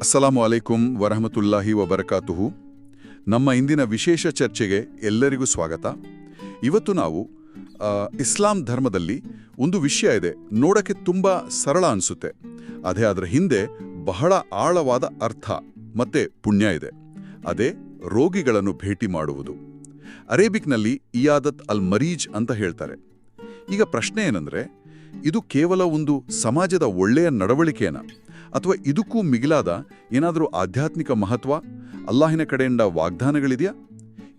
ಅಸ್ಸಲಾಮು ಅಲೈಕುಂ ವರಹಮತುಲ್ಲಾಹಿ ವಬರಕಾತುಹು. ನಮ್ಮ ಇಂದಿನ ವಿಶೇಷ ಚರ್ಚೆಗೆ ಎಲ್ಲರಿಗೂ ಸ್ವಾಗತ. ಇವತ್ತು ನಾವು ಇಸ್ಲಾಂ ಧರ್ಮದಲ್ಲಿ ಒಂದು ವಿಷಯ ಇದೆ, ನೋಡೋಕ್ಕೆ ತುಂಬ ಸರಳ ಅನಿಸುತ್ತೆ. ಅದೇ ಅದರ ಹಿಂದೆ ಬಹಳ ಆಳವಾದ ಅರ್ಥ ಮತ್ತೆ ಪುಣ್ಯ ಇದೆ. ಅದೇ ರೋಗಿಗಳನ್ನು ಭೇಟಿ ಮಾಡುವುದು. ಅರೇಬಿಕ್ನಲ್ಲಿ ಇಯಾದತ್ ಅಲ್ ಮರೀಜ್ ಅಂತ ಹೇಳ್ತಾರೆ. ಈಗ ಪ್ರಶ್ನೆ ಏನಂದರೆ, ಇದು ಕೇವಲ ಒಂದು ಸಮಾಜದ ಒಳ್ಳೆಯ ನಡವಳಿಕೆಯನ ಅಥವಾ ಇದಕ್ಕೂ ಮಿಗಿಲಾದ ಏನಾದರೂ ಆಧ್ಯಾತ್ಮಿಕ ಮಹತ್ವ, ಅಲ್ಲಾಹಿನ ಕಡೆಯಿಂದ ವಾಗ್ದಾನಗಳಿದೆಯಾ?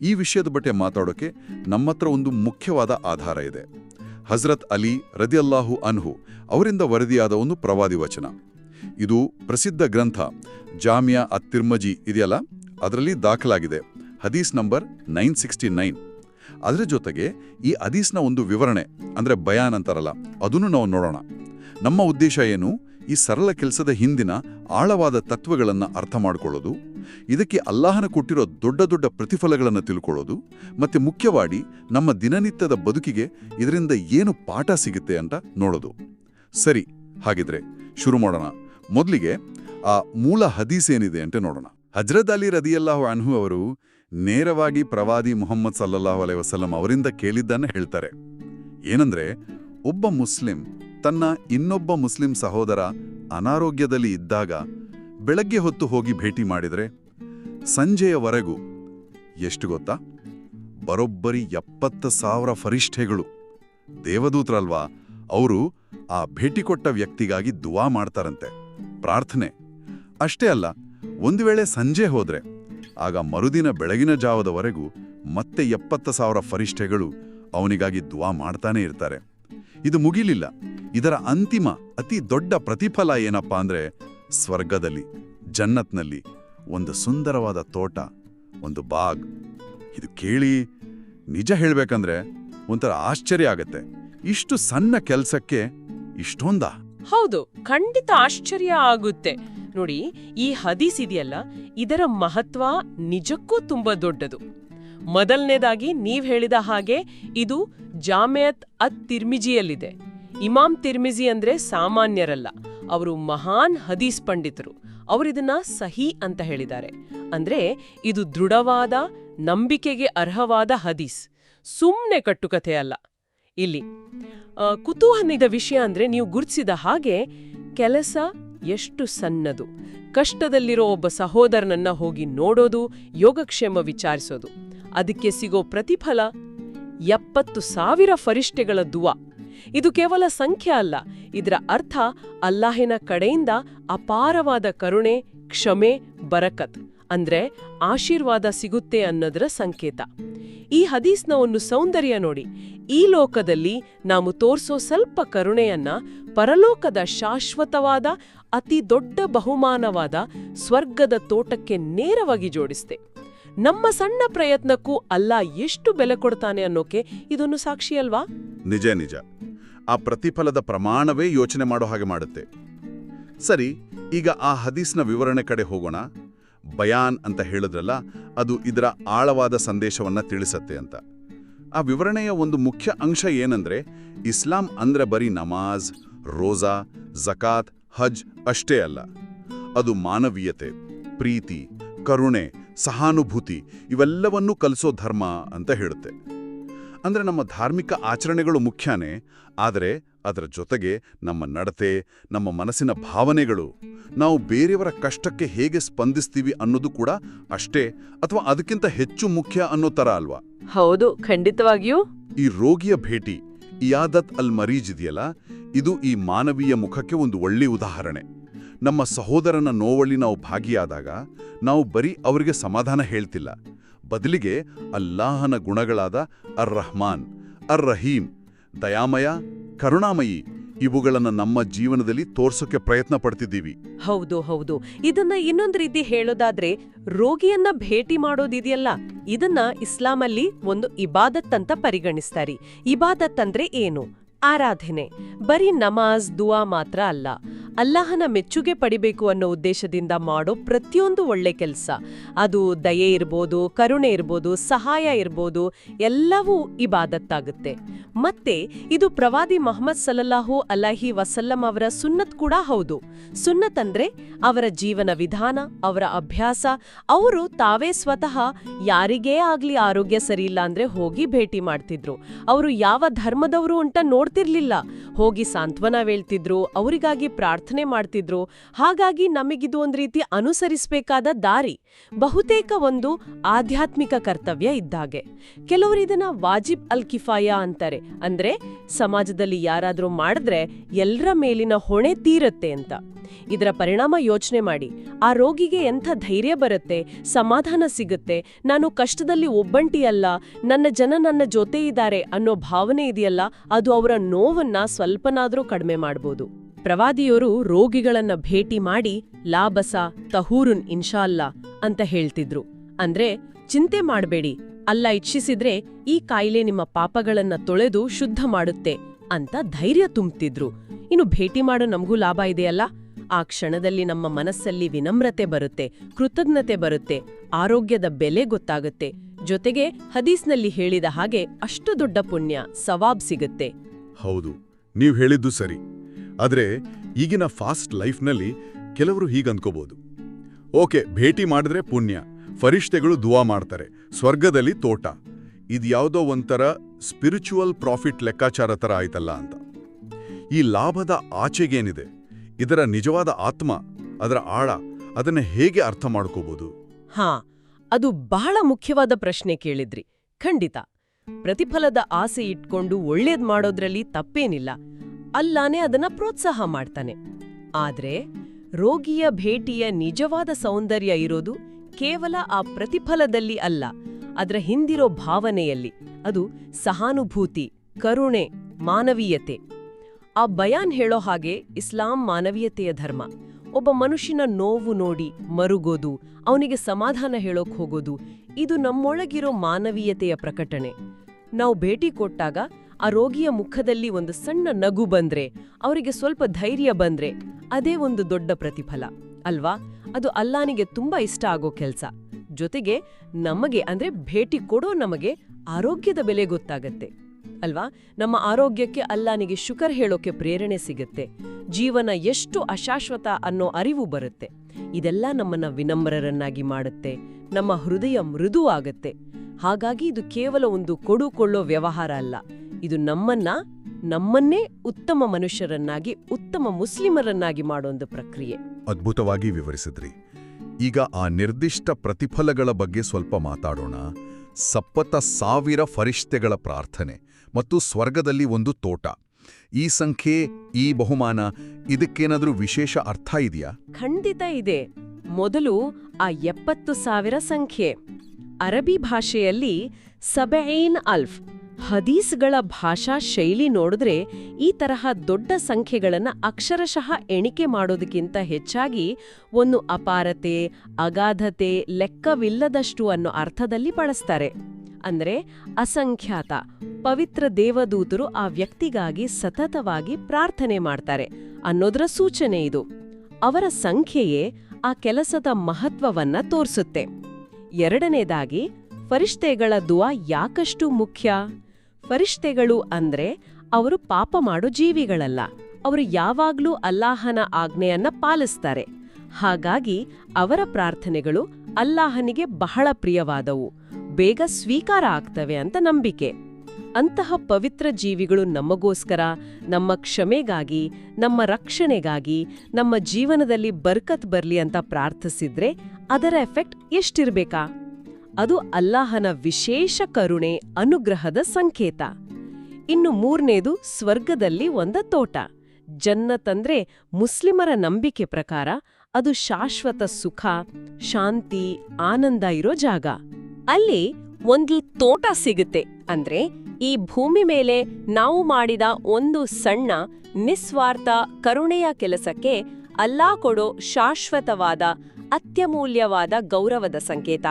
ಈ ವಿಷಯದ ಬಗ್ಗೆ ಮಾತಾಡೋಕೆ ನಮ್ಮತ್ರ ಒಂದು ಮುಖ್ಯವಾದ ಆಧಾರ ಇದೆ. ಹಜರತ್ ಅಲಿ ರದಿಯಲ್ಲಾಹು ಅನ್ಹು ಅವರಿಂದ ವರದಿಯಾದ ಒಂದು ಪ್ರವಾದಿ ವಚನ. ಇದು ಪ್ರಸಿದ್ಧ ಗ್ರಂಥ ಜಾಮಿಯಾ ಅತ್ತಿರ್ಮಜಿ ಇದೆಯಲ್ಲ? ಅದರಲ್ಲಿ ದಾಖಲಾಗಿದೆ. ಹದೀಸ್ ನಂಬರ್ ನೈನ್ ಸಿಕ್ಸ್ಟಿ ನೈನ್. ಅದರ ಜೊತೆಗೆ ಈ ಹದೀಸ್ನ ಒಂದು ವಿವರಣೆ, ಅಂದ್ರೆ ಬಯಾನ್ ಅಂತಾರಲ್ಲ, ಅದನ್ನು ನಾವು ನೋಡೋಣ. ನಮ್ಮ ಉದ್ದೇಶ ಏನು? ಈ ಸರಳ ಕೆಲಸದ ಹಿಂದಿನ ಆಳವಾದ ತತ್ವಗಳನ್ನು ಅರ್ಥ ಮಾಡಿಕೊಳ್ಳೋದು, ಇದಕ್ಕೆ ಅಲ್ಲಾಹನ ಕೊಟ್ಟಿರೋ ದೊಡ್ಡ ದೊಡ್ಡ ಪ್ರತಿಫಲಗಳನ್ನು ತಿಳ್ಕೊಳ್ಳೋದು, ಮತ್ತೆ ಮುಖ್ಯವಾಗಿ ನಮ್ಮ ದಿನನಿತ್ಯದ ಬದುಕಿಗೆ ಇದರಿಂದ ಏನು ಪಾಠ ಸಿಗುತ್ತೆ ಅಂತ ನೋಡೋದು. ಸರಿ, ಹಾಗಿದ್ರೆ ಶುರು ಮಾಡೋಣ. ಮೊದಲಿಗೆ ಆ ಮೂಲ ಹದೀಸ್ ಏನಿದೆ ಅಂತ ನೋಡೋಣ. ಹಜ್ರತ್ ಅಲಿ ರದಿಯಲ್ಲಾಹು ಅನ್ಹು ಅವರು ನೇರವಾಗಿ ಪ್ರವಾದಿ ಮೊಹಮ್ಮದ್ ಸಲ್ಲಲ್ಲಾಹು ಅಲೈ ವಸಲ್ಲಂ ಅವರಿಂದ ಕೇಳಿದ್ದನ್ನು ಹೇಳ್ತಾರೆ. ಏನಂದ್ರೆ, ಒಬ್ಬ ಮುಸ್ಲಿಂ ತನ್ನ ಇನ್ನೊಬ್ಬ ಮುಸ್ಲಿಂ ಸಹೋದರ ಅನಾರೋಗ್ಯದಲ್ಲಿ ಇದ್ದಾಗ ಬೆಳಗ್ಗೆ ಹೊತ್ತು ಹೋಗಿ ಭೇಟಿ ಮಾಡಿದರೆ ಸಂಜೆಯವರೆಗೂ, ಎಷ್ಟು ಗೊತ್ತಾ? ಬರೋಬ್ಬರಿ ಎಪ್ಪತ್ತು ಸಾವಿರ ಫರಿಷ್ಠೆಗಳು. ದೇವದೂತರಲ್ವಾ, ಅವರು ಆ ಭೇಟಿ ಕೊಟ್ಟ ವ್ಯಕ್ತಿಗಾಗಿ ದುವಾ ಮಾಡ್ತಾರಂತೆ, ಪ್ರಾರ್ಥನೆ. ಅಷ್ಟೇ ಅಲ್ಲ, ಒಂದು ವೇಳೆ ಸಂಜೆ ಹೋದ್ರೆ, ಆಗ ಮರುದಿನ ಬೆಳಗಿನ ಜಾವದವರೆಗೂ ಮತ್ತೆ ಎಪ್ಪತ್ತು ಸಾವಿರ ಫರಿಷ್ಠೆಗಳು ಅವನಿಗಾಗಿ ದುವಾ ಮಾಡ್ತಾನೇ ಇರ್ತಾರೆ. ಇದು ಮುಗಿಲಿಲ್ಲ. ಇದರ ಅಂತಿಮ ಅತಿ ದೊಡ್ಡ ಪ್ರತಿಫಲ ಏನಪ್ಪಾ ಅಂದ್ರೆ ಸ್ವರ್ಗದಲ್ಲಿ, ಜನ್ನತ್ನಲ್ಲಿ ಒಂದು ಸುಂದರವಾದ ತೋಟ, ಒಂದು ಬಾಗ್. ಇದು ಕೇಳಿ ನಿಜ ಹೇಳ್ಬೇಕಂದ್ರೆ ಒಂಥರ ಆಶ್ಚರ್ಯ ಆಗತ್ತೆ. ಇಷ್ಟು ಸಣ್ಣ ಕೆಲ್ಸಕ್ಕೆ ಇಷ್ಟೊಂದ? ಹೌದು, ಖಂಡಿತ ಆಶ್ಚರ್ಯ ಆಗುತ್ತೆ. ನೋಡಿ, ಈ ಹದೀಸ್ ಇದೆಯಲ್ಲ, ಇದರ ಮಹತ್ವ ನಿಜಕ್ಕೂ ತುಂಬಾ ದೊಡ್ಡದು. ಮೊದಲನೇದಾಗಿ ನೀವ್ ಹೇಳಿದ ಹಾಗೆ ಇದು ಜಾಮಿಯತ್ ಅತ್ ತಿರ್ಮಿಜಿಯಲ್ಲಿದೆ. ಇಮಾಮ್ ತಿರ್ಮಿಜಿ ಅಂದ್ರೆ ಸಾಮಾನ್ಯರಲ್ಲ, ಅವರು ಮಹಾನ್ ಹದೀಸ್ ಪಂಡಿತರು. ಅವರಿದನ್ನ ಸಹಿ ಅಂತ ಹೇಳಿದ್ದಾರೆ. ಅಂದ್ರೆ ಇದು ದೃಢವಾದ, ನಂಬಿಕೆಗೆ ಅರ್ಹವಾದ ಹದೀಸ್. ಸುಮ್ನೆ ಕಟ್ಟುಕಥೆ ಅಲ್ಲ. ಇಲ್ಲಿ ಕುತೂಹಲದ ವಿಷಯ ಅಂದ್ರೆ ನೀವು ಗುರುತಿಸಿದ ಹಾಗೆ ಕೆಲಸ ಎಷ್ಟು ಸಣ್ಣದು. ಕಷ್ಟದಲ್ಲಿರೋ ಒಬ್ಬ ಸಹೋದರನನ್ನ ಹೋಗಿ ನೋಡೋದು, ಯೋಗಕ್ಷೇಮ ವಿಚಾರಿಸೋದು. ಅದಕ್ಕೆ ಸಿಗೋ ಪ್ರತಿಫಲ ಎಪ್ಪತ್ತು ಸಾವಿರ ಫರಿಷ್ಠೆಗಳ ದುವಾ. ಇದು ಕೇವಲ ಸಂಖ್ಯೆ ಅಲ್ಲ, ಇದರ ಅರ್ಥ ಅಲ್ಲಾಹಿನ ಕಡೆಯಿಂದ ಅಪಾರವಾದ ಕರುಣೆ, ಕ್ಷಮೆ, ಬರಕತ್, ಅಂದ್ರೆ ಆಶೀರ್ವಾದ ಸಿಗುತ್ತೆ ಅನ್ನೋದರ ಸಂಕೇತ. ಈ ಹದೀಸ್ನ ಒಂದು ಸೌಂದರ್ಯ ನೋಡಿ, ಈ ಲೋಕದಲ್ಲಿ ನಾವು ತೋರಿಸೋ ಸ್ವಲ್ಪ ಕರುಣೆಯನ್ನ ಪರಲೋಕದ ಶಾಶ್ವತವಾದ, ಅತಿ ದೊಡ್ಡ ಬಹುಮಾನವಾದ ಸ್ವರ್ಗದ ತೋಟಕ್ಕೆ ನೇರವಾಗಿ ಜೋಡಿಸ್ತೆ ನಮ್ಮ ಸಣ್ಣ ಪ್ರಯತ್ನಕ್ಕೂ ಅಲ್ಲ ಎಷ್ಟು ಬೆಲೆ ಕೊಡ್ತಾನೆ ಅನ್ನೋಕೆ ಇದೊಂದು ಸಾಕ್ಷಿ ಅಲ್ವಾ? ನಿಜ ನಿಜ. ಆ ಪ್ರತಿಫಲದ ಪ್ರಮಾಣವೇ ಯೋಚನೆ ಮಾಡೋ ಹಾಗೆ ಮಾಡುತ್ತೆ. ಸರಿ, ಈಗ ಆ ಹದೀಸ್ನ ವಿವರಣೆ ಕಡೆ ಹೋಗೋಣ. ಬಯಾನ್ ಅಂತ ಹೇಳಿದ್ರಲ್ಲ, ಅದು ಇದರ ಆಳವಾದ ಸಂದೇಶವನ್ನ ತಿಳಿಸತ್ತೆ ಅಂತ. ಆ ವಿವರಣೆಯ ಒಂದು ಮುಖ್ಯ ಅಂಶ ಏನಂದ್ರೆ, ಇಸ್ಲಾಂ ಅಂದ್ರೆ ಬರೀ ನಮಾಜ್, ರೋಜಾ, ಜಕಾತ್, ಹಜ್ ಅಷ್ಟೇ ಅಲ್ಲ. ಅದು ಮಾನವೀಯತೆ, ಪ್ರೀತಿ ಕರುಣೆ ಸಹಾನುಭೂತಿ ಇವೆಲ್ಲವನ್ನೂ ಕಲಿಸೋ ಧರ್ಮ ಅಂತ ಹೇಳುತ್ತೆ. ಅಂದ್ರೆ ನಮ್ಮ ಧಾರ್ಮಿಕ ಆಚರಣೆಗಳು ಮುಖ್ಯನೇ ಆದರೆ ಅದರ ಜೊತೆಗೆ ನಮ್ಮ ನಡತೆ ನಮ್ಮ ಮನಸ್ಸಿನ ಭಾವನೆಗಳು ನಾವು ಬೇರೆಯವರ ಕಷ್ಟಕ್ಕೆ ಹೇಗೆ ಸ್ಪಂದಿಸ್ತೀವಿ ಅನ್ನೋದು ಕೂಡ ಅಷ್ಟೇ ಅಥವಾ ಅದಕ್ಕಿಂತ ಹೆಚ್ಚು ಮುಖ್ಯ ಅನ್ನೋ ಥರ ಅಲ್ವಾ? ಹೌದು ಖಂಡಿತವಾಗಿಯೂ. ಈ ರೋಗಿಯ ಭೇಟಿ ಇಯಾದತ್ ಅಲ್ ಮರೀಜ್ ಇದೆಯಲ್ಲ ಇದು ಈ ಮಾನವೀಯ ಮುಖಕ್ಕೆ ಒಂದು ಒಳ್ಳೆ ಉದಾಹರಣೆ. ನಮ್ಮ ಸಹೋದರನ ನೋವಲ್ಲಿ ನಾವು ಭಾಗಿಯಾದಾಗ ನಾವು ಬರೀ ಅವರಿಗೆ ಸಮಾಧಾನ ಹೇಳ್ತಿಲ್ಲ. ಬದಲಿಗೆ ಅಲ್ಲಾಹನ ಗುಣಗಳಾದ ಅರ್ ರಹ್ಮಾನ್ ಅರ್ ರಹೀಂ ದಯಾಮಯ, ಕರುಣಾಮಯಿ ಇವುಗಳನ್ನು ನಮ್ಮ ಜೀವನದಲ್ಲಿ ತೋರ್ಸೋಕೆ ಪ್ರಯತ್ನ ಪಡ್ತಿದ್ದೀವಿ. ಹೌದು ಹೌದು. ಇದನ್ನ ಇನ್ನೊಂದು ರೀತಿ ಹೇಳೋದಾದ್ರೆ ರೋಗಿಯನ್ನ ಭೇಟಿ ಮಾಡೋದಿದೆಯಲ್ಲ, ಇದನ್ನ ಇಸ್ಲಾಮಲ್ಲಿ ಒಂದು ಇಬಾದತ್ ಅಂತ ಪರಿಗಣಿಸ್ತಾರೆ. ಇಬಾದತ್ ಅಂದ್ರೆ ಏನು? ಆರಾಧನೆ. ಬರೀ ನಮಾಜ್, ದುವಾ ಮಾತ್ರ ಅಲ್ಲ, ಅಲ್ಲಾಹನ ಮೆಚ್ಚುಗೆ ಪಡಿಬೇಕು ಅನ್ನೋ ಉದ್ದೇಶದಿಂದ ಮಾಡೋ ಪ್ರತಿಯೊಂದು ಒಳ್ಳೆ ಕೆಲಸ. ಅದು ದಯೆ ಇರ್ಬೋದು, ಕರುಣೆ ಇರ್ಬೋದು, ಸಹಾಯ ಇರ್ಬೋದು, ಎಲ್ಲವೂ ಇಬಾದತ್ತಾಗುತ್ತೆ. ಮತ್ತೆ ಇದು ಪ್ರವಾದಿ ಮೊಹಮ್ಮದ್ ಸಲಲ್ಲಾಹು ಅಲಹಿ ವಸಲ್ಲಂ ಅವರ ಸುನ್ನತ್ ಕೂಡ ಹೌದು. ಸುನ್ನತ್ ಅಂದ್ರೆ ಅವರ ಜೀವನ ವಿಧಾನ, ಅವರ ಅಭ್ಯಾಸ. ಅವರು ತಾವೇ ಸ್ವತಃ ಯಾರಿಗೇ ಆಗ್ಲಿ ಆರೋಗ್ಯ ಸರಿಯಿಲ್ಲ ಅಂದ್ರೆ ಹೋಗಿ ಭೇಟಿ ಮಾಡ್ತಿದ್ರು. ಅವರು ಯಾವ ಧರ್ಮದವರು ಅಂತ ನೋಡ್ತಿರ್ಲಿಲ್ಲ. ಹೋಗಿ ಸಾಂತ್ವನ ಹೇಳ್ತಿದ್ರು, ಅವರಿಗಾಗಿ ಪ್ರಾರ್ಥನೆ ಮಾಡ್ತಿದ್ರು. ಹಾಗಾಗಿ ನಮಗಿದು ಒಂದು ರೀತಿ ಅನುಸರಿಸಬೇಕಾದ ದಾರಿ. ಬಹುತೇಕ ಒಂದು ಆಧ್ಯಾತ್ಮಿಕ ಕರ್ತವ್ಯ ಇದ್ದಾಗೆ. ಕೆಲವರು ಇದನ್ನ ವಾಜಿಬ್ ಅಲ್ ಕಿಫಾಯ ಅಂತಾರೆ. ಅಂದ್ರೆ ಸಮಾಜದಲ್ಲಿ ಯಾರಾದ್ರೂ ಮಾಡಿದ್ರೆ ಎಲ್ಲರ ಮೇಲಿನ ಹೊಣೆ ತೀರತ್ತೆ ಅಂತ. ಇದರ ಪರಿಣಾಮ ಯೋಚನೆ ಮಾಡಿ, ಆ ರೋಗಿಗೆ ಎಂಥ ಧೈರ್ಯ ಬರುತ್ತೆ, ಸಮಾಧಾನ ಸಿಗುತ್ತೆ, ನಾನು ಕಷ್ಟದಲ್ಲಿ ಒಬ್ಬಂಟಿಯಲ್ಲ, ನನ್ನ ಜನ ನನ್ನ ಜೊತೆ ಇದ್ದಾರೆ ಅನ್ನೋ ಭಾವನೆ ಇದೆಯಲ್ಲ, ಅದು ಅವರ ನೋವನ್ನ ಸ್ವಲ್ಪನಾದರೂ ಕಡಿಮೆ ಮಾಡ್ಬೋದು. ಪ್ರವಾದಿಯವರು ರೋಗಿಗಳನ್ನ ಭೇಟಿ ಮಾಡಿ ಲಾಬಸ ತಹೂರುನ್ ಇನ್ಶಾಲ್ಲಾ ಅಂತ ಹೇಳ್ತಿದ್ರು. ಅಂದ್ರೆ, ಚಿಂತೆ ಮಾಡಬೇಡಿ, ಅಲ್ಲ ಇಚ್ಛಿಸಿದ್ರೆ ಈ ಕಾಯಿಲೆ ನಿಮ್ಮ ಪಾಪಗಳನ್ನ ತೊಳೆದು ಶುದ್ಧ ಮಾಡುತ್ತೆ ಅಂತ ಧೈರ್ಯ ತುಂಬ್ತಿದ್ರು. ಇನ್ನು ಭೇಟಿ ಮಾಡೋ ನಮಗೂ ಲಾಭ ಇದೆಯಲ್ಲ? ಆ ಕ್ಷಣದಲ್ಲಿ ನಮ್ಮ ಮನಸ್ಸಲ್ಲಿ ವಿನಮ್ರತೆ ಬರುತ್ತೆ ಕೃತಜ್ಞತೆ ಬರುತ್ತೆ ಆರೋಗ್ಯದ ಬೆಲೆ ಗೊತ್ತಾಗುತ್ತೆ. ಜೊತೆಗೆ ಹದೀಸ್ನಲ್ಲಿ ಹೇಳಿದ ಹಾಗೆ ಅಷ್ಟು ದೊಡ್ಡ ಪುಣ್ಯ ಸವಾಬ್ ಸಿಗುತ್ತೆ. ಹೌದು ನೀವು ಹೇಳಿದ್ದು ಸರಿ. ಆದ್ರೆ ಈಗಿನ ಫಾಸ್ಟ್ ಲೈಫ್ನಲ್ಲಿ ಕೆಲವರು ಹೀಗನ್ಕೋಬಹುದು ಓಕೆ ಭೇಟಿ ಮಾಡಿದ್ರೆ ಪುಣ್ಯ ಫರಿಷ್ಠೆಗಳು ದುವಾ ಮಾಡ್ತಾರೆ ಸ್ವರ್ಗದಲ್ಲಿ ತೋಟ. ಇದ್ಯಾವುದೋ ಒಂಥರ ಸ್ಪಿರಿಚುವಲ್ ಪ್ರಾಫಿಟ್ ಲೆಕ್ಕಾಚಾರ ಥರ ಆಯ್ತಲ್ಲ ಅಂತ. ಈ ಲಾಭದ ಆಚೆಗೇನಿದೆ? ಇದರ ನಿಜವಾದ ಆತ್ಮ, ಅದರ ಆಳ ಅದನ್ನ ಹೇಗೆ ಅರ್ಥ ಮಾಡ್ಕೋಬಹುದು ಹಾ, ಅದು ಬಹಳ ಮುಖ್ಯವಾದ ಪ್ರಶ್ನೆ ಕೇಳಿದ್ರಿ. ಖಂಡಿತ. ಪ್ರತಿಫಲದ ಆಸೆ ಇಟ್ಕೊಂಡು ಒಳ್ಳೇದ್ ಮಾಡೋದ್ರಲ್ಲಿ ತಪ್ಪೇನಿಲ್ಲ. ಅಲ್ಲಾನೇ ಅದನ್ನ ಪ್ರೋತ್ಸಾಹ ಮಾಡ್ತಾನೆ. ಆದ್ರೆ, ರೋಗಿಯ ಭೇಟಿಯ ನಿಜವಾದ ಸೌಂದರ್ಯ ಇರೋದು ಕೇವಲ ಆ ಪ್ರತಿಫಲದಲ್ಲಿ ಅಲ್ಲ, ಅದರ ಹಿಂದಿರೋ ಭಾವನೆಯಲ್ಲಿ. ಅದು ಸಹಾನುಭೂತಿ, ಕರುಣೆ, ಮಾನವೀಯತೆ. ಆ ಬಯಾನ್ ಹೇಳೋ ಹಾಗೆ ಇಸ್ಲಾಂ ಮಾನವೀಯತೆಯ ಧರ್ಮ. ಒಬ್ಬ ಮನುಷ್ಯನ ನೋವು ನೋಡಿ ಮರುಗೋದು, ಅವನಿಗೆ ಸಮಾಧಾನ ಹೇಳೋಕ್ ಹೋಗೋದು, ಇದು ನಮ್ಮೊಳಗಿರೋ ಮಾನವೀಯತೆಯ ಪ್ರಕಟಣೆ. ನಾವು ಭೇಟಿ ಕೊಟ್ಟಾಗ ಆ ರೋಗಿಯ ಮುಖದಲ್ಲಿ ಒಂದು ಸಣ್ಣ ನಗು ಬಂದ್ರೆ, ಅವರಿಗೆ ಸ್ವಲ್ಪ ಧೈರ್ಯ ಬಂದ್ರೆ, ಅದೇ ಒಂದು ದೊಡ್ಡ ಪ್ರತಿಫಲ. ಅಲ್ವಾ? ಅದು ಅಲ್ಲಾನಿಗೆ ತುಂಬಾ ಇಷ್ಟ ಆಗೋ ಕೆಲ್ಸ. ಜೊತೆಗೆ ನಮಗೆ ಅಂದ್ರೆ ಭೇಟಿ ಕೊಡೋ ನಮಗೆ ಆರೋಗ್ಯದ ಬೆಲೆ ಗೊತ್ತಾಗತ್ತೆ. ಅಲ್ವಾ? ನಮ್ಮ ಆರೋಗ್ಯಕ್ಕೆ ಅಲ್ಲಾನಿಗೆ ಶುಕರ್ ಹೇಳೋಕೆ ಪ್ರೇರಣೆ ಸಿಗುತ್ತೆ. ಜೀವನ ಎಷ್ಟು ಅಶಾಶ್ವತ ಅನ್ನೋ ಅರಿವು ಬರುತ್ತೆ. ಇದೆಲ್ಲ ನಮ್ಮನ್ನ ವಿನಮ್ರರನ್ನಾಗಿ ಮಾಡುತ್ತೆ. ನಮ್ಮ ಹೃದಯ ಮೃದು ಆಗತ್ತೆ. ಹಾಗಾಗಿ ಇದು ಕೇವಲ ಒಂದು ಕೊಡುಕೊಳ್ಳೋ ವ್ಯವಹಾರ ಅಲ್ಲ. ಇದು ನಮ್ಮನ್ನ, ನಮ್ಮನ್ನೇ ಉತ್ತಮ ಮನುಷ್ಯರನ್ನಾಗಿ, ಉತ್ತಮ ಮುಸ್ಲಿಮರನ್ನಾಗಿ ಮಾಡೋಂದು ಪ್ರಕ್ರಿಯೆ. ಅದ್ಭುತವಾಗಿ ವಿವರಿಸಿದ್ರಿ. ಈಗ ಆ ನಿರ್ದಿಷ್ಟ ಪ್ರತಿಫಲಗಳ ಬಗ್ಗೆ ಸ್ವಲ್ಪ ಮಾತಾಡೋಣ. ಸಪ್ಪತ್ತ ಸಾವಿರ ಫರಿಷ್ತೆಗಳ ಪ್ರಾರ್ಥನೆ. ಮತ್ತು ಸ್ವರ್ಗದಲ್ಲಿ ಒಂದು ತೋಟ. ಈ ಸಂಖ್ಯೆ, ಈ ಬಹುಮಾನ ಇದಕ್ಕೇನಾದ್ರೂ ವಿಶೇಷ ಅರ್ಥ ಇದೆಯಾ? ಖಂಡಿತ ಇದೆ. ಮೊದಲು ಆ ಎಪ್ಪತ್ತು ಸಾವಿರ ಸಂಖ್ಯೆ. ಅರಬಿ ಭಾಷೆಯಲ್ಲಿ ಸಬೈನ್ ಅಲ್ಫ್, ಹದೀಸ್ಗಳ ಭಾಷಾ ಶೈಲಿ ನೋಡಿದ್ರೆ ಈ ತರಹ ದೊಡ್ಡ ಸಂಖ್ಯೆಗಳನ್ನು ಅಕ್ಷರಶಃ ಎಣಿಕೆ ಮಾಡೋದಕ್ಕಿಂತ ಹೆಚ್ಚಾಗಿ ಒಂದು ಅಪಾರತೆ, ಅಗಾಧತೆ, ಲೆಕ್ಕವಿಲ್ಲದಷ್ಟು ಅನ್ನೋ ಅರ್ಥದಲ್ಲಿ ಬಳಸ್ತಾರೆ. ಅಂದ್ರೆ ಅಸಂಖ್ಯಾತ. ಪವಿತ್ರ ದೇವದೂತರು ಆ ವ್ಯಕ್ತಿಗಾಗಿ ಸತತವಾಗಿ ಪ್ರಾರ್ಥನೆ ಮಾಡ್ತಾರೆ ಅನ್ನೋದರ ಸೂಚನೆ ಇದು. ಅವರ ಸಂಖ್ಯೆಯೇ ಆ ಕೆಲಸದ ಮಹತ್ವವನ್ನ ತೋರಿಸುತ್ತೆ. ಎರಡನೇದಾಗಿ ಫರಿಷ್ಠೆಗಳ ದುವಾ ಯಾಕಷ್ಟು ಮುಖ್ಯ? ಫರಿಷ್ಠೆಗಳು ಅಂದ್ರೆ ಅವರು ಪಾಪ ಮಾಡೋ ಜೀವಿಗಳಲ್ಲ. ಅವರು ಯಾವಾಗ್ಲೂ ಅಲ್ಲಾಹನ ಆಜ್ಞೆಯನ್ನ ಪಾಲಿಸ್ತಾರೆ. ಹಾಗಾಗಿ ಅವರ ಪ್ರಾರ್ಥನೆಗಳು ಅಲ್ಲಾಹನಿಗೆ ಬಹಳ ಪ್ರಿಯವಾದವು. ಬೇಗ ಸ್ವೀಕಾರ ಆಗ್ತವೆ ಅಂತ ನಂಬಿಕೆ. ಅಂತಹ ಪವಿತ್ರ ಜೀವಿಗಳು ನಮಗೋಸ್ಕರ, ನಮ್ಮ ಕ್ಷಮೆಗಾಗಿ, ನಮ್ಮ ರಕ್ಷಣೆಗಾಗಿ, ನಮ್ಮ ಜೀವನದಲ್ಲಿ ಬರ್ಕತ್ ಬರ್ಲಿ ಅಂತ ಪ್ರಾರ್ಥಿಸಿದ್ರೆ ಅದರ ಎಫೆಕ್ಟ್ ಎಷ್ಟಿರ್ಬೇಕಾ? ಅದು ಅಲ್ಲಾಹನ ವಿಶೇಷ ಕರುಣೆ, ಅನುಗ್ರಹದ ಸಂಕೇತ. ಇನ್ನು ಮೂರನೇದು ಸ್ವರ್ಗದಲ್ಲಿ ಒಂದ ತೋಟ. ಜನ್ನತಂದ್ರೆ ಮುಸ್ಲಿಮರ ನಂಬಿಕೆ ಪ್ರಕಾರ ಅದು ಶಾಶ್ವತ ಸುಖ, ಶಾಂತಿ, ಆನಂದ ಇರೋ ಜಾಗ. ಅಲ್ಲಿ ಒಂದು ತೋಟ ಸಿಗುತ್ತೆ. ಅಂದ್ರೆ ಈ ಭೂಮಿ ಮೇಲೆ ನಾವು ಮಾಡಿದ ಒಂದು ಸಣ್ಣ, ನಿಸ್ವಾರ್ಥ ಕರುಣೆಯ ಕೆಲಸಕ್ಕೆ ಅಲ್ಲಾ ಕೊಡೋ ಶಾಶ್ವತವಾದ, ಅತ್ಯಮೂಲ್ಯವಾದ ಗೌರವದ ಸಂಕೇತ.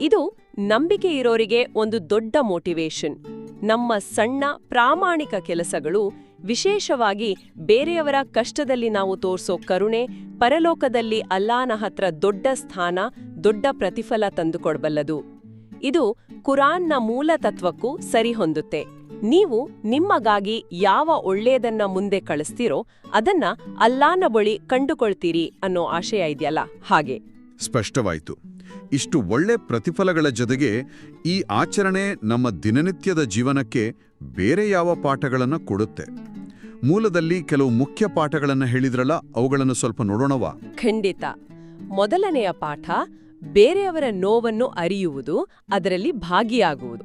ಇದು ನಂಬಿಕೆ ಇರೋರಿಗೆ ಒಂದು ದೊಡ್ಡ ಮೋಟಿವೇಶನ್ ನಮ್ಮ ಸಣ್ಣ, ಪ್ರಾಮಾಣಿಕ ಕೆಲಸಗಳು ವಿಶೇಷವಾಗಿ ಬೇರೆಯವರ ಕಷ್ಟದಲ್ಲಿ ನಾವು ತೋರಿಸೋ ಕರುಣೆ, ಪರಲೋಕದಲ್ಲಿ ಅಲ್ಲಾನ ಹತ್ರ ದೊಡ್ಡ ಸ್ಥಾನ, ದೊಡ್ಡ ಪ್ರತಿಫಲ ತಂದುಕೊಡ್ಬಲ್ಲದು. ಇದು ಕುರಾನ್ನ ಮೂಲ ತತ್ವಕ್ಕೂ ಸರಿಹೊಂದುತ್ತೆ. ನೀವು ನಿಮ್ಮಗಾಗಿ ಯಾವ ಒಳ್ಳೆಯದನ್ನ ಮುಂದೆ ಕಳಿಸ್ತೀರೋ ಅದನ್ನ ಅಲ್ಲಾನ ಬಳಿ ಕಂಡುಕೊಳ್ತೀರಿ ಅನ್ನೋ ಆಶಯ ಇದೆಯಲ್ಲ? ಹಾಗೆ. ಸ್ಪಷ್ಟವಾಯಿತು. ಇಷ್ಟು ಒಳ್ಳೆ ಪ್ರತಿಫಲಗಳ ಜೊತೆಗೆ ಈ ಆಚರಣೆ ನಮ್ಮ ದಿನನಿತ್ಯದ ಜೀವನಕ್ಕೆ ಬೇರೆ ಯಾವ ಪಾಠಗಳನ್ನು ಕೊಡುತ್ತೆ? ಮೂಲದಲ್ಲಿ ಕೆಲವು ಮುಖ್ಯ ಪಾಠಗಳನ್ನು ಹೇಳಿದ್ರಲ್ಲ ಅವುಗಳನ್ನು ಸ್ವಲ್ಪ ನೋಡೋಣವಾ? ಖಂಡಿತ. ಮೊದಲನೆಯ ಪಾಠ ಬೇರೆಯವರ ನೋವನ್ನು ಅರಿಯುವುದು ಅದರಲ್ಲಿ ಭಾಗಿಯಾಗುವುದು.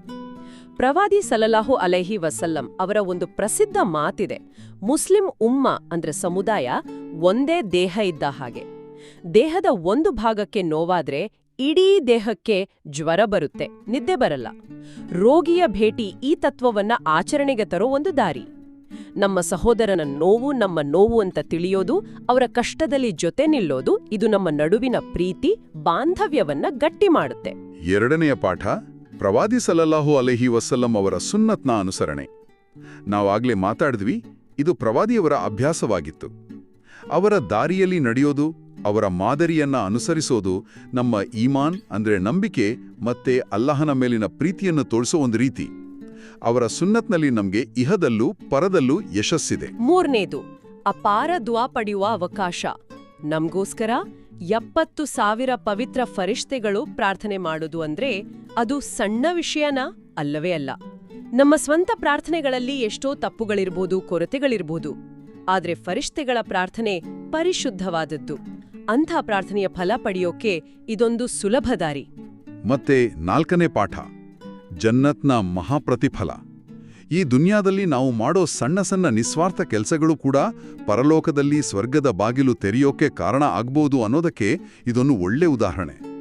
ಪ್ರವಾದಿ ಸಲಲಾಹು ಅಲೈಹಿ ವಸಲ್ಲಂ ಅವರ ಒಂದು ಪ್ರಸಿದ್ಧ ಮಾತಿದೆ. ಮುಸ್ಲಿಂ ಉಮ್ಮ ಅಂದ್ರೆ ಸಮುದಾಯ ಒಂದೇ ದೇಹ ಇದ್ದ ಹಾಗೆ. ದೇಹದ ಒಂದು ಭಾಗಕ್ಕೆ ನೋವಾದ್ರೆ ಇಡೀ ದೇಹಕ್ಕೆ ಜ್ವರ ಬರುತ್ತೆ, ನಿದ್ದೆ ಬರಲ್ಲ. ರೋಗಿಯ ಭೇಟಿ ಈ ತತ್ವವನ್ನ ಆಚರಣೆಗೆ ತರೋ ಒಂದು ದಾರಿ. ನಮ್ಮ ಸಹೋದರನ ನೋವು, ನಮ್ಮ ನೋವು ಅಂತ ತಿಳಿಯೋದು, ಅವರ ಕಷ್ಟದಲ್ಲಿ ಜೊತೆ ನಿಲ್ಲೋದು, ಇದು ನಮ್ಮ ನಡುವಿನ ಪ್ರೀತಿ, ಬಾಂಧವ್ಯವನ್ನ ಗಟ್ಟಿ ಮಾಡುತ್ತೆ. ಎರಡನೆಯ ಪಾಠ, ಪ್ರವಾದಿ ಸಲಲ್ಲಾಹು ಅಲಹಿ ವಸಲ್ಲಂ ಅವರ ಸುನ್ನತ್ನ ಅನುಸರಣೆ. ನಾವಾಗ್ಲೇ ಮಾತಾಡಿದ್ವಿ, ಇದು ಪ್ರವಾದಿಯವರ ಅಭ್ಯಾಸವಾಗಿತ್ತು. ಅವರ ದಾರಿಯಲ್ಲಿ ನಡೆಯೋದು, ಅವರ ಮಾದರಿಯನ್ನ ಅನುಸರಿಸೋದು, ನಮ್ಮ ಈಮಾನ್ ಅಂದ್ರೆ ನಂಬಿಕೆ ಮತ್ತೆ ಅಲ್ಲಾಹನ ಮೇಲಿನ ಪ್ರೀತಿಯನ್ನು ತೋರಿಸೋ ಒಂದು ರೀತಿ. ಅವರ ಸುನ್ನತ್ನಲ್ಲಿ ನಮ್ಗೆ ಇಹದಲ್ಲೂ ಪರದಲ್ಲೂ ಯಶಸ್ಸಿದೆ. ಮೂರನೇದು ಅಪಾರ ದ್ವಾ ಪಡೆಯುವ ಅವಕಾಶ. ನಮಗೋಸ್ಕರ ಎಪ್ಪತ್ತು ಸಾವಿರ ಪವಿತ್ರ ಫರಿಷ್ತೆಗಳು ಪ್ರಾರ್ಥನೆ ಮಾಡೋದು ಅಂದ್ರೆ ಅದು ಸಣ್ಣ ವಿಷಯನ? ಅಲ್ಲವೇ ಅಲ್ಲ. ನಮ್ಮ ಸ್ವಂತ ಪ್ರಾರ್ಥನೆಗಳಲ್ಲಿ ಎಷ್ಟೋ ತಪ್ಪುಗಳಿರ್ಬೋದು ಕೊರತೆಗಳಿರ್ಬೋದು. ಆದ್ರೆ ಫರಿಷ್ತೆಗಳ ಪ್ರಾರ್ಥನೆ ಪರಿಶುದ್ಧವಾದದ್ದು. ಅಂಥ ಪ್ರಾರ್ಥನೆಯ ಫಲ ಪಡೆಯೋಕೆ ಇದೊಂದು ಸುಲಭ ದಾರಿ. ಮತ್ತೆ ನಾಲ್ಕನೇ ಪಾಠ. ಜನ್ನತ್ನ ಮಹಾಪ್ರತಿಫಲ. ಈ ದುನಿಯಾದಲ್ಲಿ ನಾವು ಮಾಡೋ ಸಣ್ಣ ಸಣ್ಣ ನಿಸ್ವಾರ್ಥ ಕೆಲಸಗಳು ಕೂಡ ಪರಲೋಕದಲ್ಲಿ ಸ್ವರ್ಗದ ಬಾಗಿಲು ತೆರೆಯೋಕೆ ಕಾರಣ ಆಗ್ಬೋದು ಅನ್ನೋದಕ್ಕೆ ಇದೊಂದು ಒಳ್ಳೆ ಉದಾಹರಣೆ.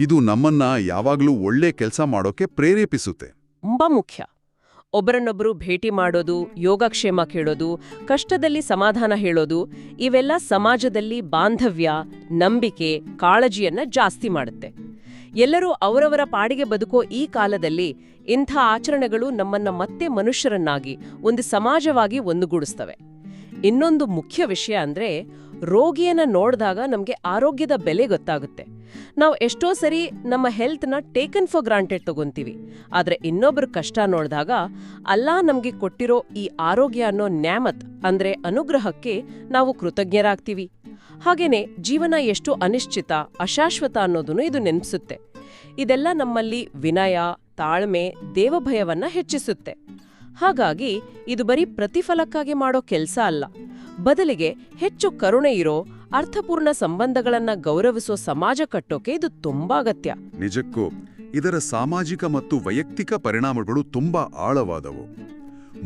ಇದು ನಮ್ಮನ್ನ ಯಾವಾಗಲೂ ಒಳ್ಳೆ ಕೆಲಸ ಮಾಡೋಕೆ ಪ್ರೇರೇಪಿಸುತ್ತೆ. ತುಂಬಾ ಮುಖ್ಯ. ಒಬ್ಬರನ್ನೊಬ್ಬರು ಭೇಟಿ ಮಾಡೋದು, ಯೋಗಕ್ಷೇಮ ಕೇಳೋದು, ಕಷ್ಟದಲ್ಲಿ ಸಮಾಧಾನ ಹೇಳೋದು, ಇವೆಲ್ಲ ಸಮಾಜದಲ್ಲಿ ಬಾಂಧವ್ಯ, ನಂಬಿಕೆ, ಕಾಳಜಿಯನ್ನ ಜಾಸ್ತಿ ಮಾಡುತ್ತೆ. ಎಲ್ಲರೂ ಅವರವರ ಪಾಡಿಗೆ ಬದುಕೋ ಈ ಕಾಲದಲ್ಲಿ ಇಂಥ ಆಚರಣೆಗಳು ನಮ್ಮನ್ನ ಮತ್ತೆ ಮನುಷ್ಯರನ್ನಾಗಿ, ಒಂದು ಸಮಾಜವಾಗಿ ಒಂದುಗೂಡಿಸ್ತವೆ. ಇನ್ನೊಂದು ಮುಖ್ಯ ವಿಷಯ ಅಂದ್ರೆ ರೋಗಿಯನ್ನ ನೋಡಿದಾಗ ನಮಗೆ ಆರೋಗ್ಯದ ಬೆಲೆ ಗೊತ್ತಾಗುತ್ತೆ. ನಾವು ಎಷ್ಟೋ ಸರಿ ನಮ್ಮ ಹೆಲ್ತ್ನ ಟೇಕನ್ ಫಾರ್ ಗ್ರಾಂಟೆಡ್ ತಗೊಂತೀವಿ. ಆದರೆ ಇನ್ನೊಬ್ರ ಕಷ್ಟ ನೋಡಿದಾಗ ಅಲ್ಲಾ ನಮಗೆ ಕೊಟ್ಟಿರೋ ಈ ಆರೋಗ್ಯ ಅನ್ನೋ ನ್ಯಾಮತ್ ಅಂದರೆ ಅನುಗ್ರಹಕ್ಕೆ ನಾವು ಕೃತಜ್ಞರಾಗ್ತೀವಿ. ಹಾಗೇನೆ ಜೀವನ ಎಷ್ಟು ಅನಿಶ್ಚಿತ, ಅಶಾಶ್ವತ ಅನ್ನೋದನ್ನು ಇದು ನೆನಪಿಸುತ್ತೆ. ಇದೆಲ್ಲ ನಮ್ಮಲ್ಲಿ ವಿನಯ, ತಾಳ್ಮೆ, ದೇವಭಯವನ್ನ ಹೆಚ್ಚಿಸುತ್ತೆ. ಹಾಗಾಗಿ ಇದು ಬರೀ ಪ್ರತಿಫಲಕ್ಕಾಗಿ ಮಾಡೋ ಕೆಲಸ ಅಲ್ಲ. ಬದಲಿಗೆ ಹೆಚ್ಚು ಕರುಣೆ ಇರೋ ಅರ್ಥಪೂರ್ಣ ಸಂಬಂಧಗಳನ್ನ ಗೌರವಿಸೋ ಸಮಾಜ ಕಟ್ಟೋಕೆ ಇದು ತುಂಬಾ ಅಗತ್ಯ. ನಿಜಕ್ಕೂ, ಇದರ ಸಾಮಾಜಿಕ ಮತ್ತು ವೈಯಕ್ತಿಕ ಪರಿಣಾಮಗಳು ತುಂಬಾ ಆಳವಾದವು.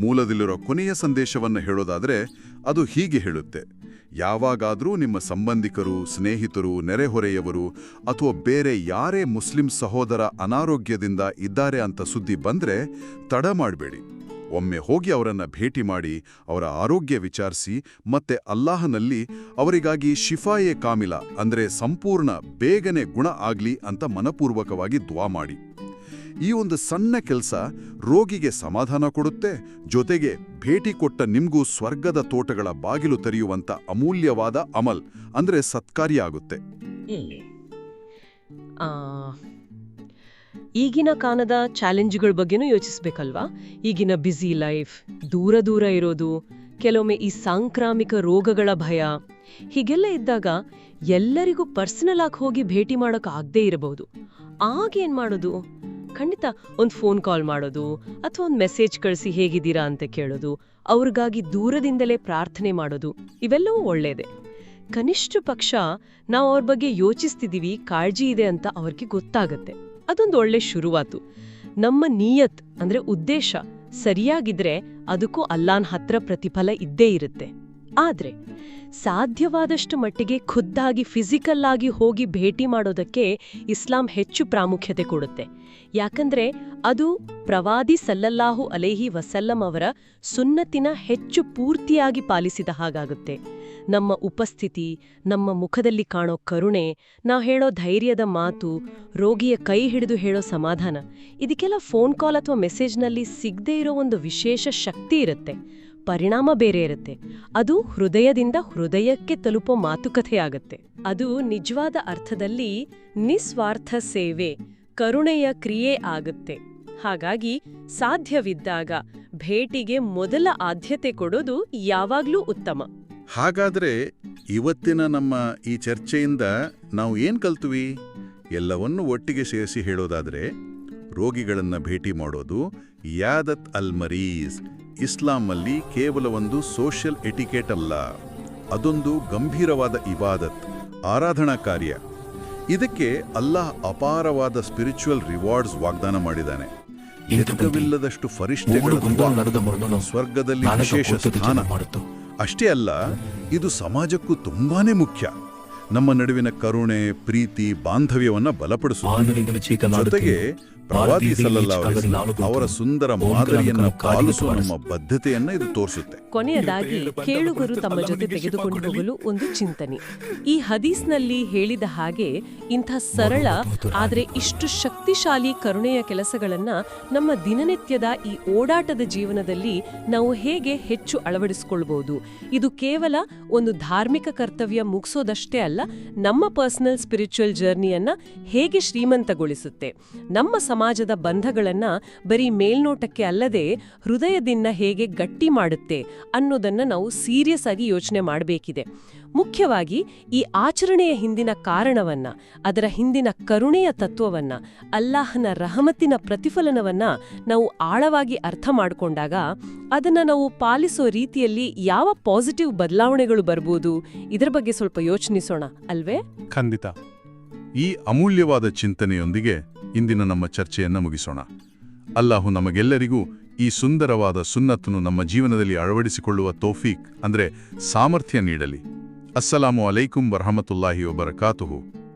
ಮೂಲದಲ್ಲಿರೋ ಕೊನೆಯ ಸಂದೇಶವನ್ನು ಹೇಳೋದಾದ್ರೆ, ಅದು ಹೀಗೆ ಹೇಳುತ್ತೆ. ಯಾವಾಗಾದರೂ ನಿಮ್ಮ ಸಂಬಂಧಿಕರು, ಸ್ನೇಹಿತರು, ನೆರೆಹೊರೆಯವರು ಅಥವಾ ಬೇರೆ ಯಾರೇ ಮುಸ್ಲಿಂ ಸಹೋದರ ಅನಾರೋಗ್ಯದಿಂದ ಇದ್ದಾರೆ ಅಂತ ಸುದ್ದಿ ಬಂದ್ರೆ ತಡ ಮಾಡಬೇಡಿ. ಒಮ್ಮೆ ಹೋಗಿ ಅವರನ್ನ ಭೇಟಿ ಮಾಡಿ ಅವರ ಆರೋಗ್ಯ ವಿಚಾರಿಸಿ ಮತ್ತೆ ಅಲ್ಲಾಹನಲ್ಲಿ ಅವರಿಗಾಗಿ ಶಿಫಾಯೆ ಕಾಮಿಲ, ಅಂದರೆ ಸಂಪೂರ್ಣ ಬೇಗನೆ ಗುಣ ಆಗ್ಲಿ ಅಂತ ಮನಪೂರ್ವಕವಾಗಿ ದ್ವಾ ಮಾಡಿ. ಈ ಒಂದು ಸಣ್ಣ ಕೆಲಸ ರೋಗಿಗೆ ಸಮಾಧಾನ ಕೊಡುತ್ತೆ, ಜೊತೆಗೆ ಭೇಟಿ ಕೊಟ್ಟ ನಿಮಗೂ ಸ್ವರ್ಗದ ತೋಟಗಳ ಬಾಗಿಲು ತೆರೆಯುವಂಥ ಅಮೂಲ್ಯವಾದ ಅಮಲ್, ಅಂದರೆ ಸತ್ಕಾರಿಯಾಗುತ್ತೆ ಈಗಿನ ಕಾಲದ ಚಾಲೆಂಜ್ಗಳ ಬಗ್ಗೆನೂ ಯೋಚಿಸ್ಬೇಕಲ್ವಾ? ಈಗಿನ ಬ್ಯುಸಿ ಲೈಫ್, ದೂರ ದೂರ ಇರೋದು, ಕೆಲವೊಮ್ಮೆ ಈ ಸಾಂಕ್ರಾಮಿಕ ರೋಗಗಳ ಭಯ, ಹೀಗೆಲ್ಲ ಇದ್ದಾಗ ಎಲ್ಲರಿಗೂ ಪರ್ಸನಲ್ ಆಗಿ ಹೋಗಿ ಭೇಟಿ ಮಾಡೋಕೆ ಆಗದೇ ಇರಬಹುದು. ಆಗೇನ್ ಮಾಡೋದು? ಖಂಡಿತ ಒಂದು ಫೋನ್ ಕಾಲ್ ಮಾಡೋದು, ಅಥವಾ ಒಂದು ಮೆಸೇಜ್ ಕಳಿಸಿ ಹೇಗಿದ್ದೀರಾ ಅಂತ ಕೇಳೋದು, ಅವ್ರಿಗಾಗಿ ದೂರದಿಂದಲೇ ಪ್ರಾರ್ಥನೆ ಮಾಡೋದು, ಇವೆಲ್ಲವೂ ಒಳ್ಳೇದೆ. ಕನಿಷ್ಠ ಪಕ್ಷ ನಾವು ಅವ್ರ ಬಗ್ಗೆ ಯೋಚಿಸ್ತಿದೀವಿ, ಕಾಳಜಿ ಇದೆ ಅಂತ ಅವ್ರಿಗೆ ಗೊತ್ತಾಗತ್ತೆ. ಅದೊಂದು ಒಳ್ಳೆ ಶುರುವಾತು. ನಮ್ಮ ನಿಯತ್, ಅಂದ್ರೆ ಉದ್ದೇಶ, ಸರಿಯಾಗಿದ್ರೆ ಅದಕ್ಕೂ ಅಲ್ಲಾನ್ ಹತ್ರ ಪ್ರತಿಫಲ ಇದ್ದೇ ಇರುತ್ತೆ. ಆದ್ರೆ, ಸಾಧ್ಯವಾದಷ್ಟು ಮಟ್ಟಿಗೆ ಖುದ್ದಾಗಿ ಫಿಸಿಕಲ್ ಆಗಿ ಹೋಗಿ ಭೇಟಿ ಮಾಡೋದಕ್ಕೆ ಇಸ್ಲಾಂ ಹೆಚ್ಚು ಪ್ರಾಮುಖ್ಯತೆ ಕೊಡುತ್ತೆ. ಯಾಕಂದ್ರೆ, ಅದು ಪ್ರವಾದಿ ಸಲ್ಲಲ್ಲಾಹು ಅಲೇಹಿ ವಸಲ್ಲಂ ಅವರ ಸುನ್ನತಿನ ಹೆಚ್ಚು ಪೂರ್ತಿಯಾಗಿ ಪಾಲಿಸಿದ ಹಾಗಾಗುತ್ತೆ. ನಮ್ಮ ಉಪಸ್ಥಿತಿ, ನಮ್ಮ ಮುಖದಲ್ಲಿ ಕಾಣೋ ಕರುಣೆ, ನಾವು ಹೇಳೋ ಧೈರ್ಯದ ಮಾತು, ರೋಗಿಯ ಕೈ ಹಿಡಿದು ಹೇಳೋ ಸಮಾಧಾನ, ಇದಕ್ಕೆಲ್ಲ ಫೋನ್ ಕಾಲ್ ಅಥವಾ ಮೆಸೇಜ್ನಲ್ಲಿ ಸಿಗದೇ ಇರೋ ಒಂದು ವಿಶೇಷ ಶಕ್ತಿ ಇರುತ್ತೆ. ಪರಿಣಾಮ ಬೇರೆ ಇರುತ್ತೆ. ಅದು ಹೃದಯದಿಂದ ಹೃದಯಕ್ಕೆ ತಲುಪೋ ಮಾತುಕತೆಯಾಗತ್ತೆ ಅದು ನಿಜವಾದ ಅರ್ಥದಲ್ಲಿ ನಿಸ್ವಾರ್ಥ ಸೇವೆ, ಕರುಣೆಯ ಕ್ರಿಯೆ ಆಗುತ್ತೆ. ಹಾಗಾಗಿ ಸಾಧ್ಯವಿದ್ದಾಗ ಭೇಟಿಗೆ ಮೊದಲ ಆದ್ಯತೆ ಕೊಡೋದು ಯಾವಾಗ್ಲೂ ಉತ್ತಮ. ಹಾಗಾದ್ರೆ ಇವತ್ತಿನ ನಮ್ಮ ಈ ಚರ್ಚೆಯಿಂದ ನಾವು ಏನು ಕಲ್ತ್ವಿ? ಎಲ್ಲವನ್ನೂ ಒಟ್ಟಿಗೆ ಸೇರಿಸಿ ಹೇಳೋದಾದ್ರೆ ರೋಗಿಗಳನ್ನು ಭೇಟಿ ಮಾಡೋದು ಯಾದತ್ ಅಲ್ ಮರೀಸ್ ಇಸ್ಲಾಮಲ್ಲಿ ಕೇವಲ ಒಂದು ಸೋಷಿಯಲ್ ಎಟಿಕೇಟ್ ಅಲ್ಲ ಅದೊಂದು ಗಂಭೀರವಾದ ಇಬಾದತ್ ಆರಾಧನಾ ಕಾರ್ಯ. ಇದಕ್ಕೆ ಅಲ್ಲಾಹ್ ಅಪಾರವಾದ ಸ್ಪಿರಿಚುವಲ್ ರಿವಾರ್ಡ್ಸ್ ವಾಗ್ದಾನ ಮಾಡಿದ್ದಾನೆ. ಎದುಕವಿಲ್ಲದಷ್ಟು ಫರಿಷ್ಠೆಗಳು ಸ್ವರ್ಗದಲ್ಲಿ ವಿಶೇಷ ಸ್ಥಾನ. ಮಾಡಿತು ಅಷ್ಟೇ ಅಲ್ಲ ಇದು ಸಮಾಜಕ್ಕೂ ತುಂಬಾನೇ ಮುಖ್ಯ. ನಮ್ಮ ನಡುವಿನ ಕರುಣೆ ಪ್ರೀತಿ ಬಾಂಧವ್ಯವನ್ನ ಬಲಪಡಿಸುವ ಜೊತೆಗೆ ಪ್ರವಾದಿ ಅವರ. ಸುಂದರ ಮಾದರಿಯನ್ನ ಪಾಲಿಸುವ ನಮ್ಮ ಬದ್ಧತೆಯನ್ನ ಇದು ತೋರಿಸುತ್ತೆ. ಕೊನೆಯದಾಗಿ ಕೇಳುಗರು ತಮ್ಮ ಜೊತೆ ತೆಗೆದುಕೊಂಡು ಹೋಗಲು ಒಂದು ಚಿಂತನೆ. ಈ ಹದೀಸ್ನಲ್ಲಿ ಹೇಳಿದ ಹಾಗೆ ಇಂಥ ಸರಳ ಆದರೆ ಇಷ್ಟು ಶಕ್ತಿಶಾಲಿ ಕರುಣೆಯ ಕೆಲಸಗಳನ್ನ ನಮ್ಮ ದಿನನಿತ್ಯದ ಈ ಓಡಾಟದ ಜೀವನದಲ್ಲಿ ನಾವು ಹೇಗೆ ಹೆಚ್ಚು ಅಳವಡಿಸಿಕೊಳ್ಬಹುದು? ಇದು ಕೇವಲ ಒಂದು ಧಾರ್ಮಿಕ ಕರ್ತವ್ಯ ಮುಗಿಸೋದಷ್ಟೇ ಅಲ್ಲ ನಮ್ಮ ಪರ್ಸನಲ್ ಸ್ಪಿರಿಚುವಲ್ ಜರ್ನಿಯನ್ನ ಹೇಗೆ ಶ್ರೀಮಂತಗೊಳಿಸುತ್ತೆ? ನಮ್ಮ ಸಮಾಜದ ಬಂಧಗಳನ್ನ ಬರೀ ಮೇಲ್ನೋಟಕ್ಕೆ ಅಲ್ಲದೆ ಹೃದಯದಿಂದ ಹೇಗೆ ಗಟ್ಟಿ ಮಾಡುತ್ತೆ ಅನ್ನೋದನ್ನ ನಾವು ಸೀರಿಯಸ್ ಆಗಿ ಯೋಚನೆ ಮಾಡಬೇಕಿದೆ. ಮುಖ್ಯವಾಗಿ ಈ ಆಚರಣೆಯ ಹಿಂದಿನ ಕಾರಣವನ್ನ, ಅದರ ಹಿಂದಿನ ಕರುಣೆಯ ತತ್ವವನ್ನ, ಅಲ್ಲಾಹನ ರಹಮತ್ತಿನ ಪ್ರತಿಫಲನವನ್ನ ನಾವು ಆಳವಾಗಿ ಅರ್ಥ ಮಾಡಿಕೊಂಡಾಗ ಅದನ್ನ ನಾವು ಪಾಲಿಸೋ ರೀತಿಯಲ್ಲಿ ಯಾವ ಪಾಸಿಟಿವ್ ಬದಲಾವಣೆಗಳು ಬರ್ಬೋದು, ಇದರ ಬಗ್ಗೆ ಸ್ವಲ್ಪ ಯೋಚನಿಸೋಣ ಅಲ್ವೇ? ಖಂಡಿತ. ಈ ಅಮೂಲ್ಯವಾದ ಚಿಂತನೆಯೊಂದಿಗೆ ಇಂದಿನ ನಮ್ಮ ಚರ್ಚೆಯನ್ನು ಮುಗಿಸೋಣ. ಅಲ್ಲಾಹು ನಮಗೆಲ್ಲರಿಗೂ ಈ ಸುಂದರವಾದ ಸುನ್ನತ್ತನ್ನು ನಮ್ಮ ಜೀವನದಲ್ಲಿ ಅಳವಡಿಸಿಕೊಳ್ಳುವ ತೋಫೀಕ್, ಅಂದ್ರೆ ಸಾಮರ್ಥ್ಯ ನೀಡಲಿ. ಅಸ್ಸಲಾಮು ಅಲೈಕುಂ ವರಹಮತುಲ್ಲಾಹಿ ವಬರಕಾತುಹು.